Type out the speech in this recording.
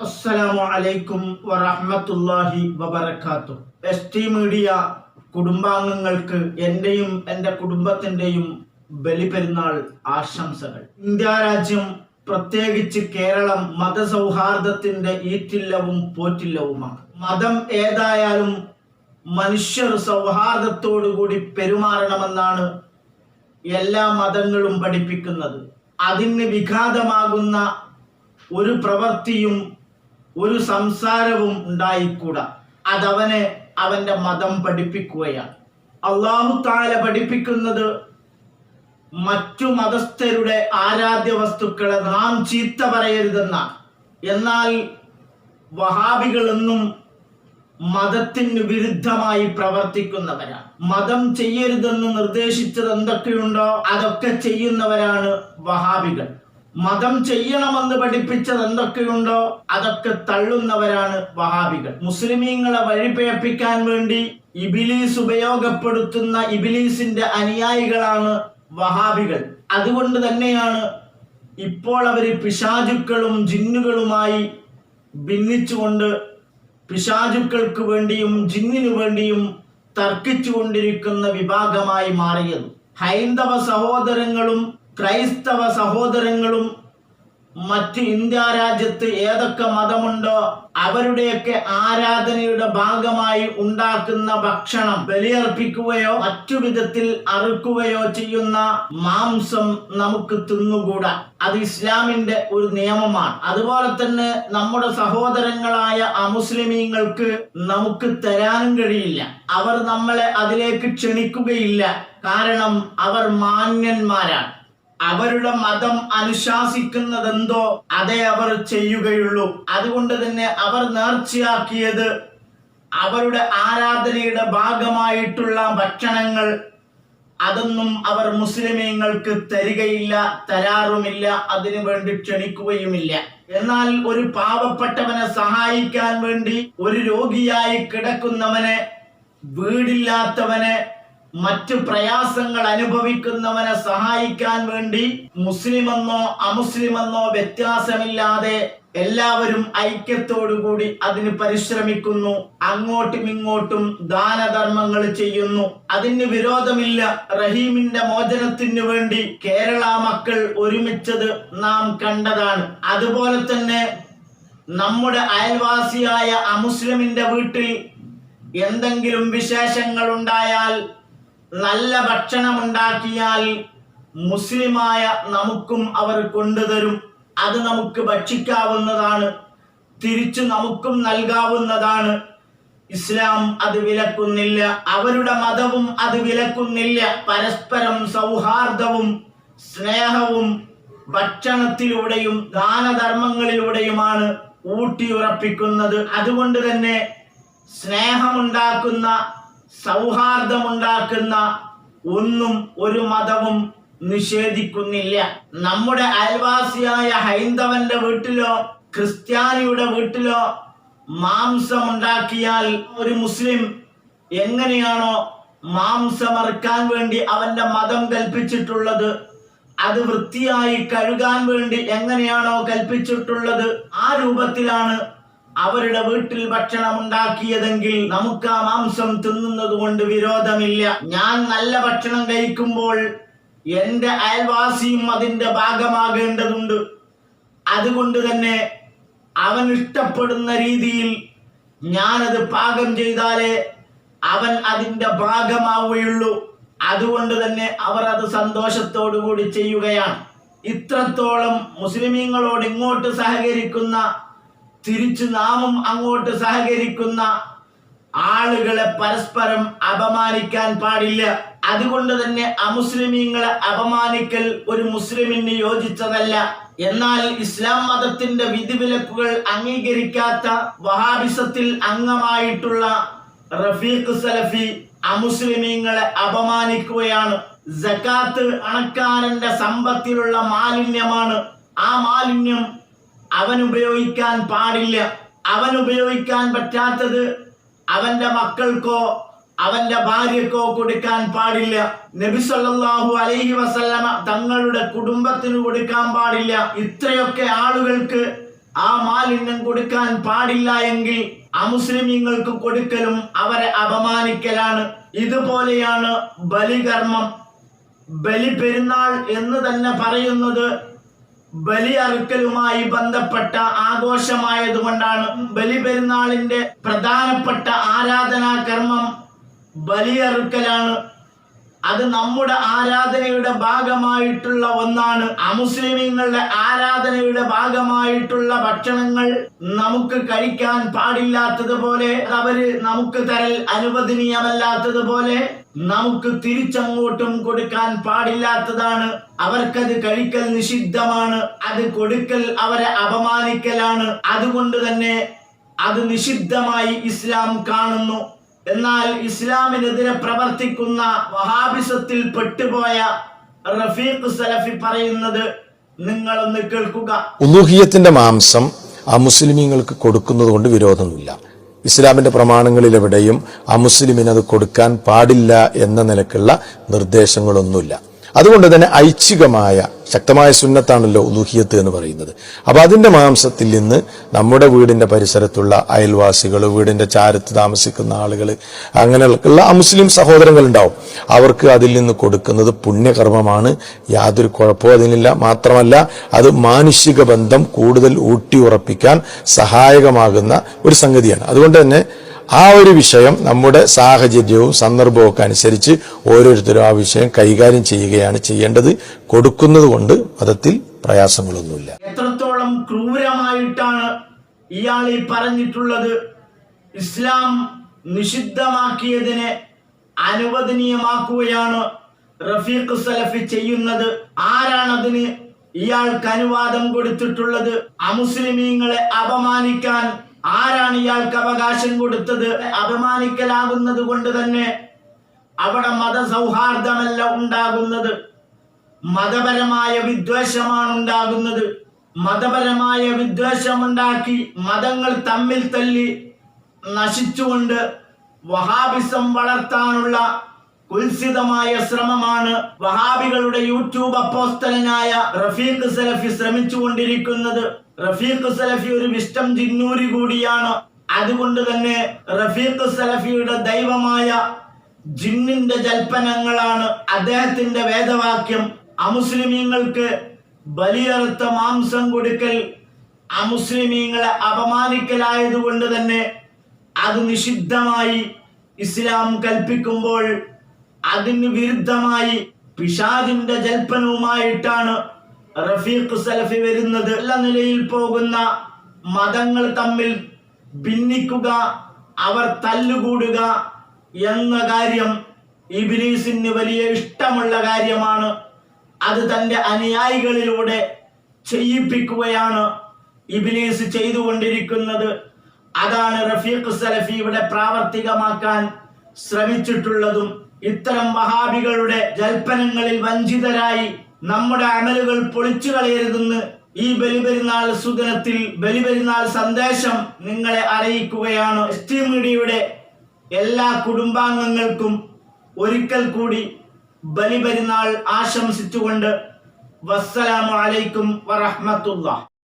അസ്സലാമു അലൈക്കും വറഹ്മത്തുള്ളാഹി വബറകാത്തു. എസ് ടി മീഡിയ കുടുംബാംഗങ്ങൾക്ക് എന്റെയും എന്റെ കുടുംബത്തിന്റെയും ബലിപെരുന്നാൾ ആശംസകൾ. ഇന്ത്യ രാജ്യം പ്രത്യേകിച്ച് കേരളം മതസൗഹാർദ്ദത്തിന്റെ ഈറ്റില്ലവും പോറ്റില്ലവുമാണ്. മതം ഏതായാലും മനുഷ്യർ സൗഹാർദ്ദത്തോടുകൂടി പെരുമാറണമെന്നാണ് എല്ലാ മതങ്ങളും പഠിപ്പിക്കുന്നത്. അതിന് വിഘാതമാകുന്ന ഒരു പ്രവൃത്തിയും ഒരു സംസാരവും ഉണ്ടായിക്കൂടാ. അതവനെ അവന്റെ മതം പഠിപ്പിക്കുകയാണ്. അള്ളാഹു താല പഠിപ്പിക്കുന്നത് മറ്റു മതസ്ഥരുടെ ആരാധ്യ വസ്തുക്കളെ നാം ചീത്ത പറയരുതെന്നാണ്. എന്നാൽ വഹാബികളെന്നും മതത്തിന് വിരുദ്ധമായി പ്രവർത്തിക്കുന്നവരാണ് മതം ചെയ്യരുതെന്ന് നിർദ്ദേശിച്ചത് എന്തൊക്കെയുണ്ടോ അതൊക്കെ ചെയ്യുന്നവരാണ് വഹാബികൾ. മതം ചെയ്യണമെന്ന് പഠിപ്പിച്ചത് എന്തൊക്കെയുണ്ടോ അതൊക്കെ തള്ളുന്നവരാണ് വഹാബികൾ. മുസ്ലിമീങ്ങളെ വഴിപേപ്പിക്കാൻ വേണ്ടി ഇബിലീസ് ഉപയോഗപ്പെടുത്തുന്ന ഇബിലീസിന്റെ അനുയായികളാണ് വഹാബികൾ. അതുകൊണ്ട് തന്നെയാണ് ഇപ്പോൾ അവർ പിശാചുക്കളും ജിന്നുകളുമായി ഭിന്നിച്ചുകൊണ്ട് പിശാചുക്കൾക്ക് വേണ്ടിയും ജിന്നിനു വേണ്ടിയും തർക്കിച്ചുകൊണ്ടിരിക്കുന്ന വിഭാഗമായി മാറിയത്. ഹൈന്ദവ സഹോദരങ്ങളും ക്രൈസ്തവ സഹോദരങ്ങളും മറ്റ് ഇന്ത്യ രാജ്യത്ത് ഏതൊക്കെ മതമുണ്ടോ അവരുടെയൊക്കെ ആരാധനയുടെ ഭാഗമായി ഉണ്ടാക്കുന്ന ഭക്ഷണം ബലിയർപ്പിക്കുകയോ മറ്റു വിധത്തിൽ അറുക്കുകയോ ചെയ്യുന്ന മാംസം നമുക്ക് തിന്നുകൂടാ. അത് ഇസ്ലാമിന്റെ ഒരു നിയമമാണ്. അതുപോലെ തന്നെ നമ്മുടെ സഹോദരങ്ങളായ അമുസ്ലിമീങ്ങൾക്ക് നമുക്ക് തരാനും കഴിയില്ല. അവർ നമ്മളെ അതിലേക്ക് ക്ഷണിക്കുകയില്ല. കാരണം അവർ മാന്യന്മാരാണ്. അവരുടെ മതം അനുശാസിക്കുന്നതെന്തോ അതേ അവർ ചെയ്യുകയുള്ളൂ. അതുകൊണ്ട് തന്നെ അവർ നേർച്ചയാക്കിയത് അവരുടെ ആരാധനയുടെ ഭാഗമായിട്ടുള്ള ഭക്ഷണങ്ങൾ അതൊന്നും അവർ മുസ്ലിമീങ്ങൾക്ക് തരികയില്ല തരാറുമില്ല അതിനു വേണ്ടി ക്ഷണിക്കുകയുമില്ല. എന്നാൽ ഒരു പാവപ്പെട്ടവനെ സഹായിക്കാൻ വേണ്ടി ഒരു രോഗിയായി കിടക്കുന്നവനെ വീടില്ലാത്തവനെ മറ്റു പ്രയാസങ്ങൾ അനുഭവിക്കുന്നവനെ സഹായിക്കാൻ വേണ്ടി മുസ്ലിമെന്നോ അമുസ്ലിമെന്നോ വ്യത്യാസമില്ലാതെ എല്ലാവരും ഐക്യത്തോടുകൂടി അതിന് പരിശ്രമിക്കുന്നു. അങ്ങോട്ടും ഇങ്ങോട്ടും ദാനധർമ്മങ്ങൾ ചെയ്യുന്നു. അതിന് വിരോധമില്ല. റഹീമിന്റെ മോചനത്തിനു വേണ്ടി കേരള മക്കൾ ഒരുമിച്ചത് നാം കണ്ടതാണ്. അതുപോലെ തന്നെ നമ്മുടെ അയൽവാസിയായ അമുസ്ലിമിന്റെ വീട്ടിൽ എന്തെങ്കിലും വിശേഷങ്ങൾ ഉണ്ടായാൽ നല്ല ഭക്ഷണം ഉണ്ടാക്കിയാൽ മുസ്ലിമായ നമുക്കും അവർ കൊണ്ടുതരും. അത് നമുക്ക് ഭക്ഷിക്കാവുന്നതാണ്. തിരിച്ചു നമുക്കും നൽകാവുന്നതാണ്. ഇസ്ലാം അത് വിലക്കുന്നില്ല. അവരുടെ മതവും അത് വിലക്കുന്നില്ല. പരസ്പരം സൗഹാർദ്ദവും സ്നേഹവും ഭക്ഷണത്തിലൂടെയും ദാനധർമ്മങ്ങളിലൂടെയുമാണ് ഊട്ടിയുറപ്പിക്കുന്നത്. അതുകൊണ്ട് തന്നെ സ്നേഹമുണ്ടാക്കുന്ന സൗഹാർദ്ദമുണ്ടാക്കുന്ന ഒന്നും ഒരു മതവും നിഷേധിക്കുന്നില്ല. നമ്മുടെ അയൽവാസിയായ ഹൈന്ദവന്റെ വീട്ടിലോ ക്രിസ്ത്യാനിയുടെ വീട്ടിലോ മാംസം ഉണ്ടാക്കിയാൽ ഒരു മുസ്ലിം എങ്ങനെയാണോ മാംസമറുക്കാൻ വേണ്ടി അവന്റെ മതം കൽപ്പിച്ചിട്ടുള്ളത്? അത് വൃത്തിയായി കഴുകാൻ വേണ്ടി എങ്ങനെയാണോ കൽപ്പിച്ചിട്ടുള്ളത്? ആ രൂപത്തിലാണ് അവരുടെ വീട്ടിൽ ഭക്ഷണം ഉണ്ടാക്കിയതെങ്കിൽ നമുക്ക് ആ മാംസം തിന്നുന്നത് കൊണ്ട് വിരോധമില്ല. ഞാൻ നല്ല ഭക്ഷണം കഴിക്കുമ്പോൾ എന്റെ അയൽവാസിയും അതിന്റെ ഭാഗമാകേണ്ടതുണ്ട്. അതുകൊണ്ട് തന്നെ അവൻ ഇഷ്ടപ്പെടുന്ന രീതിയിൽ ഞാനത് പാകം ചെയ്താലേ അവൻ അതിന്റെ ഭാഗമാവുകയുള്ളൂ. അതുകൊണ്ട് തന്നെ അവർ അത് സന്തോഷത്തോടു കൂടി ചെയ്യുകയാണ്. ഇത്രത്തോളം മുസ്ലിമീങ്ങളോട് ഇങ്ങോട്ട് സഹകരിക്കുന്ന തിരിച്ചു നാമം അങ്ങോട്ട് സഹകരിക്കുന്ന ആളുകളെ പരസ്പരം അപമാനിക്കാൻ പാടില്ല. അതുകൊണ്ട് തന്നെ അമുസ്ലിമീങ്ങളെ അപമാനിക്കൽ ഒരു മുസ്ലിമിന് യോജിച്ചതല്ല. എന്നാൽ ഇസ്ലാം മതത്തിന്റെ വിധിവിലക്കുകൾ അംഗീകരിക്കാത്ത വഹാബിസത്തിൽ അംഗമായിട്ടുള്ള റഫീഖ് സലഫി അമുസ്ലിമീങ്ങളെ അപമാനിക്കുകയാണ്. ജക്കാത്ത് അണക്കാരന്റെ സമ്പത്തിലുള്ള മാലിന്യമാണ്. ആ മാലിന്യം അവൻ ഉപയോഗിക്കാൻ പാടില്ല. അവൻ ഉപയോഗിക്കാൻ പറ്റാത്തത് അവന്റെ മക്കൾക്കോ അവന്റെ ഭാര്യക്കോ കൊടുക്കാൻ പാടില്ല. നബി സല്ലല്ലാഹു അലൈഹി വസല്ലമ തങ്ങളുടെ കുടുംബത്തിന് കൊടുക്കാൻ പാടില്ല. ഇത്രയൊക്കെ ആളുകൾക്ക് ആ മാലിന്യം കൊടുക്കാൻ പാടില്ല എങ്കിൽ അമുസ്ലിമീങ്ങൾക്ക് കൊടുക്കലും അവരെ അപമാനിക്കലാണ്. ഇതുപോലെയാണ് ബലികർമ്മം. ബലി പെരുന്നാൾ എന്ന് തന്നെ പറയുന്നത് ബലി അറുക്കലുമായി ബന്ധപ്പെട്ട ആഘോഷമായതുകൊണ്ടാണ് ബലി പെരുന്നാളിന്റെ പ്രധാനപ്പെട്ട ആരാധനാ കർമ്മം ബലിയറുക്കലാണ് അത് നമ്മുടെ ആരാധനയുടെ ഭാഗമായിട്ടുള്ള ഒന്നാണ്. അമുസ്ലിമീങ്ങളുടെ ആരാധനയുടെ ഭാഗമായിട്ടുള്ള ഭക്ഷണങ്ങൾ നമുക്ക് കഴിക്കാൻ പാടില്ലാത്തതുപോലെ അവർ നമുക്ക് തരൽ അനുവദനീയമല്ലാത്തതുപോലെ നമുക്ക് തിരിച്ചങ്ങോട്ടും കൊടുക്കാൻ പാടില്ലാത്തതാണ്. അവർക്കത് കഴിക്കൽ നിഷിദ്ധമാണ്. അത് കൊടുക്കൽ അവരെ അപമാനിക്കലാണ്. അതുകൊണ്ട് തന്നെ അത് നിഷിദ്ധമായി ഇസ്ലാം കാണുന്നു. എന്നാൽ ഇസ്ലാമിനെതിരെ പ്രവർത്തിക്കുന്ന വഹാബിസത്തിൽ പെട്ടുപോയ റഫീഖ് സലഫി പറയുന്നത് നിങ്ങളൊന്ന് കേൾക്കുക. ഉലൂഹിയത്തിന്റെ മാംസം മുസ്ലിമീങ്ങൾക്ക് കൊടുക്കുന്നത് കൊണ്ട് വിരോധമൊന്നുമില്ല ഇസ്ലാമിന്റെ പ്രമാണങ്ങളിലെവിടെയും അമുസ്ലിമിന് അത് കൊടുക്കാൻ പാടില്ല എന്ന നിലക്കുള്ള നിർദ്ദേശങ്ങളൊന്നുമില്ല. അതുകൊണ്ട് തന്നെ ഐച്ഛികമായ ശക്തമായ സുന്നത്താണല്ലോ ഉദൂഹിയത്ത് എന്ന് പറയുന്നത്. അപ്പോൾ അതിന്റെ മാംസത്തിൽ നിന്ന് നമ്മുടെ വീടിന്റെ പരിസരത്തുള്ള അയൽവാസികൾ വീടിന്റെ ചാരത്ത് താമസിക്കുന്ന ആളുകൾ അങ്ങനെയുള്ള അമുസ്ലിം സഹോദരങ്ങൾ ഉണ്ടാവും അവർക്ക് അതിൽ നിന്ന് കൊടുക്കുന്നത് പുണ്യകർമ്മമാണ്. യാതൊരു കുഴപ്പവും അതിനില്ല. മാത്രമല്ല അത് മാനുഷിക ബന്ധം കൂടുതൽ ഊട്ടിയുറപ്പിക്കാൻ സഹായകമാകുന്ന ഒരു സംഗതിയാണ്. അതുകൊണ്ട് തന്നെ ആ ഒരു വിഷയം നമ്മുടെ സാഹചര്യവും സന്ദർഭവും ഒക്കെ അനുസരിച്ച് ഓരോരുത്തരും ആ വിഷയം കൈകാര്യം ചെയ്യുകയാണ് ചെയ്യേണ്ടത്. കൊടുക്കുന്നത് കൊണ്ട് മതത്തിൽ പ്രയാസങ്ങളൊന്നുമില്ല. എത്രത്തോളം ക്രൂരമായിട്ടാണ് ഇയാൾ ഈ പറഞ്ഞിട്ടുള്ളത്? ഇസ്ലാം നിഷിദ്ധമാക്കിയതിനെ അനുവദനീയമാക്കുകയാണ് റഫീഖ് സലഫി ചെയ്യുന്നത്. ആരാണ് അതിന് ഇയാൾക്ക് അനുവാദം കൊടുത്തിട്ടുള്ളത്? അമുസ്ലിമീങ്ങളെ അപമാനിക്കാൻ ആരാണ് ഇയാൾക്ക് അവകാശം കൊടുത്തത്? അപമാനിക്കലാകുന്നത് കൊണ്ട് തന്നെ അവിടെ മതസൗഹാർദ്ദമല്ല ഉണ്ടാകുന്നത്. മതപരമായ വിദ്വേഷമാണ് ഉണ്ടാകുന്നത്. മതപരമായ വിദ്വേഷമുണ്ടാക്കി മതങ്ങൾ തമ്മിൽ തല്ലി നശിച്ചുകൊണ്ട് വഹാബിസം വളർത്താനുള്ള കുൽസിതമായ ശ്രമമാണ് വഹാബികളുടെ യൂട്യൂബ് അപ്പോസ്തലനായ റഫീഖ് സലഫി ശ്രമിച്ചുകൊണ്ടിരിക്കുന്നത്. റഫീഖ് സലഫി ഒരു വിഷ്ടം ജിന്നൂരി കൂടിയാണ്. അതുകൊണ്ട് തന്നെ റഫീഖ് സലഫിയുടെ ദൈവമായ ജിന്നിന്റെ ജൽപ്പനങ്ങളാണ് അദ്ദേഹത്തിന്റെ വേദവാക്യം. അമുസ്ലിമീങ്ങൾക്ക് ബലിയറുത്ത മാംസം കൊടുക്കൽ അമുസ്ലിമീങ്ങളെ അപമാനിക്കലായതുകൊണ്ട് തന്നെ അത് നിഷിദ്ധമായി ഇസ്ലാം കൽപ്പിക്കുമ്പോൾ അതിന് വിരുദ്ധമായി പിഷാദിന്റെ ജൽപ്പനവുമായിട്ടാണ് റഫീഖ് സലഫി വരുന്നത്. എല്ലാ നിലയിൽ പോകുന്ന മതങ്ങൾ തമ്മിൽ ഭിന്നിക്കുക അവർ തല്ലുകൂടുക എന്ന കാര്യം ഇബിലീസിന് വലിയ ഇഷ്ടമുള്ള കാര്യമാണ്. അത് തന്റെ അനുയായികളിലൂടെ ചെയ്യിപ്പിക്കുകയാണ് ഇബിലീസ് ചെയ്തുകൊണ്ടിരിക്കുന്നത്. അതാണ് റഫീഖ് സലഫി ഇവിടെ പ്രാവർത്തികമാക്കാൻ ശ്രമിച്ചിട്ടുള്ളതും ഇത്തരം വഹാബികളുടെ ജൽപ്പനങ്ങളിൽ വഞ്ചിതരായി നമ്മുടെ അമലുകൾ പൊളിച്ചു കളയരുതെന്ന് ഈ ബലിപെരുന്നാൾ സുദിനത്തിൽ ബലിപെരുന്നാൾ സന്ദേശം നിങ്ങളെ അറിയിക്കുകയാണ്. എസ് ടി മീഡിയയുടെ എല്ലാ കുടുംബാംഗങ്ങൾക്കും ഒരിക്കൽ കൂടി ബലിപെരുന്നാൾ ആശംസിച്ചുകൊണ്ട് വസ്സലാമു അലൈക്കും വറഹ്മത്തുള്ളാഹ്.